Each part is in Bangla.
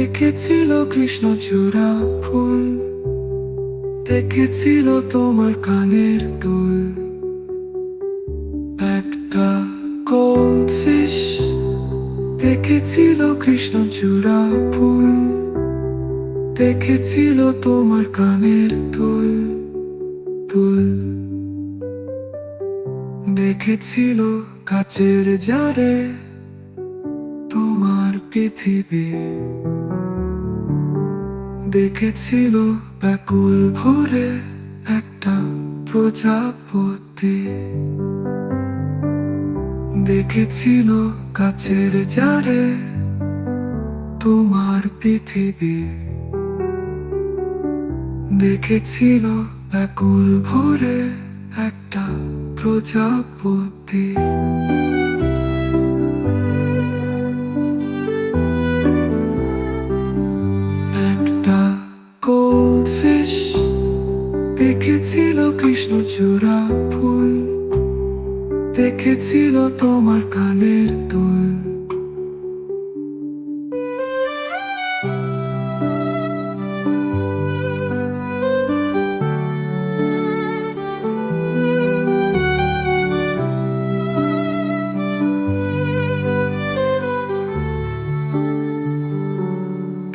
দেখেছিল কৃষ্ণচূড়া ফুল, দেখেছিল তোমার কানের দুল। একটা গোল্ড ফিশ দেখেছিল কৃষ্ণচূড়া ফুল, দেখেছিল তোমার কানের দুল দুল। দেখেছিল কাচের জারে তোমার পৃথিবী। দেখেছিল ব্যাকুল ভরে একটা প্রজাপতি। দেখেছিল কাচের জারে তোমার পৃথিবী। দেখেছিল ব্যাকুল ভরে একটা প্রজাপতি। দেখেছিল কৃষ্ণচূড়া ফুল দেখেছিল তোমার কানের দুল।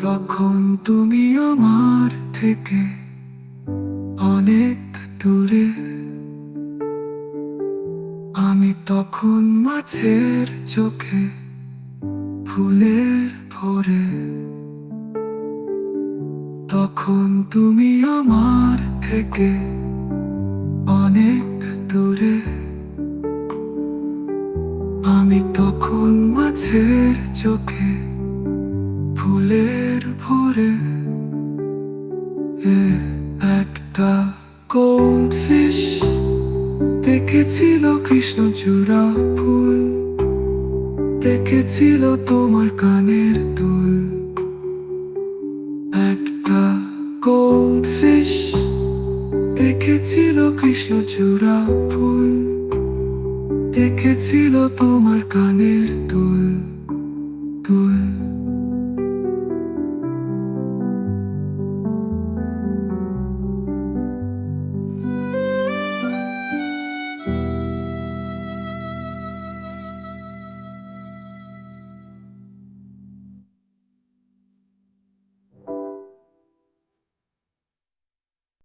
তখন তুমি আমার থেকে অনেক দূরে। আমি তখন মাছের চোখে ফুলের ভরে। তখন তুমি আমার থেকে অনেক দূরে। আমি তখন মাছের চোখে ফুলের ভরে। এ একটা গোল্ড ফিশ দেখেছিল কৃষ্ণচূড়া ফুল দেখেছিল তোমার কানের দুল। একটা গোল্ড ফিশ দেখেছিল কৃষ্ণচূড়া ফুল দেখেছিল তোমার কানের